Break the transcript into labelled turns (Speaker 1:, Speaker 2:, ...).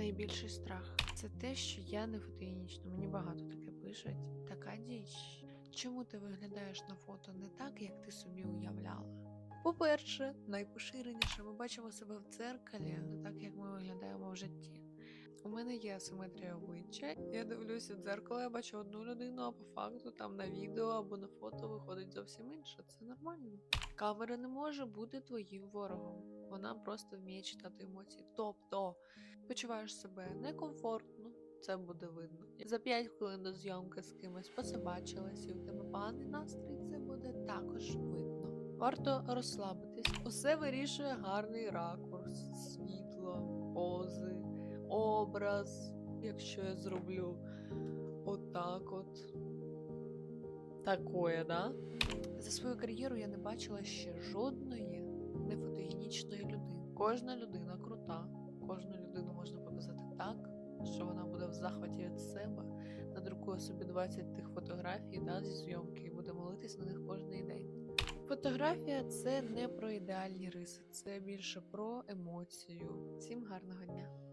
Speaker 1: Найбільший страх це те, що я не фотогенічна. Мені багато таке пишуть. Така діч. Чому ти виглядаєш на фото не так, як ти собі уявляла? По-перше, найпоширеніше ми бачимо себе в дзеркалі, не так, як ми виглядаємо в житті. У мене є асиметрія обличчя. Я дивлюся в дзеркало, я бачу одну людину, а по факту там на відео або на фото виходить зовсім інше. Це нормально. Камера не може бути твоїм ворогом. Вона просто вміє читати емоції. Тобто почуваєш себе некомфортно, це буде видно. За 5 хвилин до зйомки з кимось пособачилась, і у тебе поганий настрій, це буде також видно. Варто розслабитись. Усе вирішує гарний ракурс, світло, пози, образ. Якщо я зроблю отак от. Такое, да? За свою кар'єру я не бачила ще жодної нефотогенічної людини. Кожна людина крута, кожну захваті від себе, надрукує собі 20 тих фотографій да, зі зйомки і буде молитись на них кожен день. Фотографія це не про ідеальні риси, це більше про емоцію. Всім гарного дня!